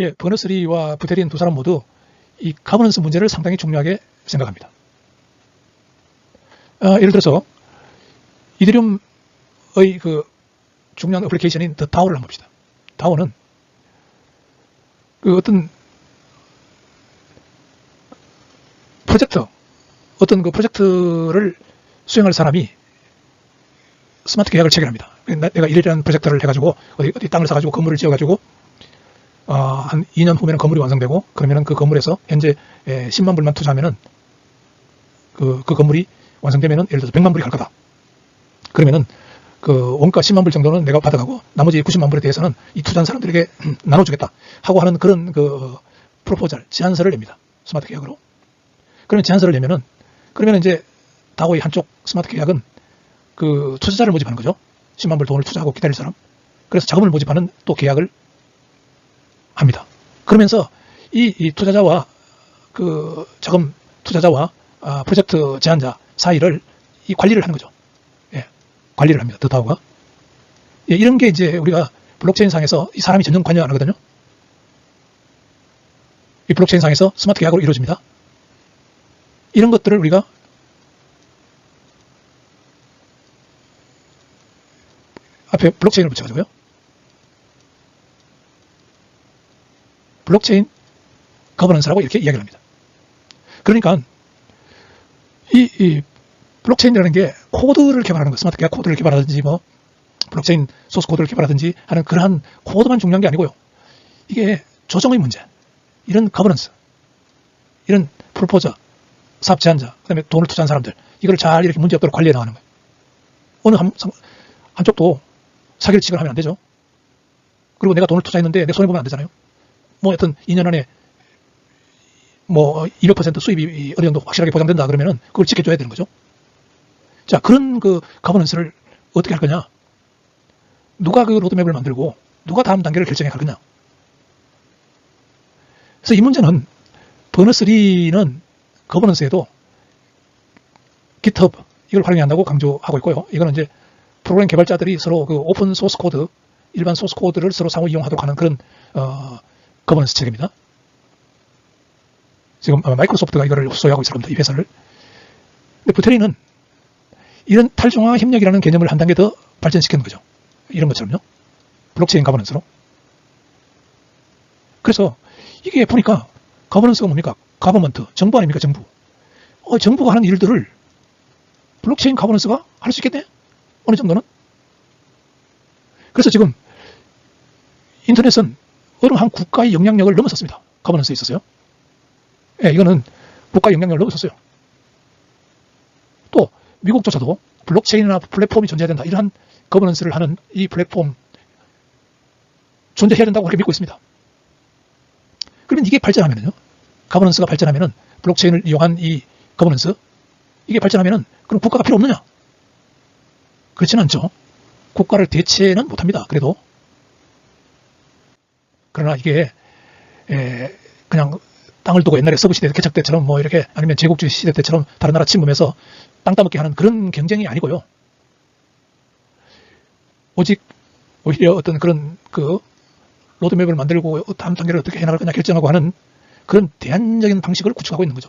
예, 버너스리와 부테린 두 사람 모두 이 가버넌스 문제를 상당히 중요하게 생각합니다. 아, 예를 들어서 이더리움의 그 중요한 어플리케이션인 더 다오를 한번 봅시다. 다오는 그 어떤 프로젝트, 어떤 그 프로젝트를 수행할 사람이 스마트 계약을 체결합니다. 나- 내가 이러이러한 프로젝트를 해가지고 어디, 어디 땅을 사가지고 건물을 지어가지고 어, 한 2년 후면 건물이 완성되고 그러면은 그 건물에서 현재 에, 10만 불만 투자하면은 그, 그 건물이 완성되면은 예를 들어서 100만 불이 갈 거다. 그러면은 그 원가 10만 불 정도는 내가 받아가고 나머지 90만 불에 대해서는 이 투자한 사람들에게 나눠주겠다 하고 하는 그런 그 프로포절 제안서를 냅니다. 스마트 계약으로. 그러면 제안서를 내면은 그러면 이제 다오의 한쪽 스마트 계약은 그 투자자를 모집하는 거죠. 10만 불 돈을 투자하고 기다릴 사람. 그래서 자금을 모집하는 또 계약을 합니다. 그러면서 이, 이 투자자와 그 자금 투자자와 아, 프로젝트 제안자 사이를 이 관리를 하는 거죠. 예, 관리를 합니다. 더다오가. 예, 이런 게 이제 우리가 블록체인 상에서 이 사람이 전혀 관여 안 하거든요. 이 블록체인 상에서 스마트 계약으로 이루어집니다. 이런 것들을 우리가 앞에 블록체인을 붙여가지고요. 블록체인 거버넌스라고 이렇게 이야기를 합니다. 그러니까 이, 이 블록체인이라는 게 코드를 개발하는 거, 스마트 코드를 개발하든지 뭐 블록체인 소스 코드를 개발하든지 하는 그러한 코드만 중요한 게 아니고요. 이게 조정의 문제, 이런 거버넌스, 이런 프로포저, 사업 제한자, 그다음에 돈을 투자한 사람들, 이걸 잘 이렇게 문제 없도록 관리해 나가는 거예요. 어느 한, 상- 한쪽도 사기를 치거나 하면 안 되죠. 그리고 내가 돈을 투자했는데 내 손해 보면 안 되잖아요. 뭐 하여튼 2년 안에 뭐200% 수입이 어느 정도 확실하게 보장된다 그러면은 그걸 지켜줘야 되는 거죠. 자, 그런 그 가버넌스를 어떻게 할 거냐? 누가 그 로드맵을 만들고 누가 다음 단계를 결정해 갈 거냐? 그래서 이 문제는 버너3는 거버넌스에도 GitHub 이걸 활용해야 한다고 강조하고 있고요. 이거는 이제 프로그램 개발자들이 서로 그 오픈 소스 코드, 일반 소스 코드를 서로 상호 이용하도록 하는 그런 어, 거버넌스 체계입니다. 지금 마이크로소프트가 이거를 소유하고 있을 겁니다. 이 회사를. 근데 부테리는 이런 탈중앙 협력이라는 개념을 한 단계 더 발전시키는 거죠. 이런 것처럼요. 블록체인 가버넌스로. 그래서 이게 보니까 가버넌스가 뭡니까? 가버먼트, 정부 아닙니까? 정부. 어, 정부가 하는 일들을 블록체인 가버넌스가 할 수 있겠네? 어느 정도는? 그래서 지금 인터넷은 어느 한 국가의 영향력을 넘어섰습니다. 가버넌스에 있어서요. 예, 이거는 국가 영향력을 넘어섰어요. 또 미국조차도 블록체인이나 플랫폼이 존재해야 된다. 이러한 거버넌스를 하는 이 플랫폼 존재해야 된다고 그렇게 믿고 있습니다. 그러면 이게 발전하면은요. 가버넌스가 발전하면은 블록체인을 이용한 이 거버넌스 이게 발전하면은 그럼 국가가 필요 없느냐? 그렇지는 않죠. 국가를 대체는 못합니다. 그래도 그러나 이게 에, 그냥 땅을 두고 옛날에 서부 시대 개척 때처럼 뭐 이렇게 아니면 제국주의 시대 때처럼 다른 나라 침범해서 땅 따먹게 하는 그런 경쟁이 아니고요. 오직 오히려 어떤 그런 그 로드맵을 만들고 다음 단계를 어떻게 해나갈 거냐 결정하고 하는 그런 대안적인 방식을 구축하고 있는 거죠.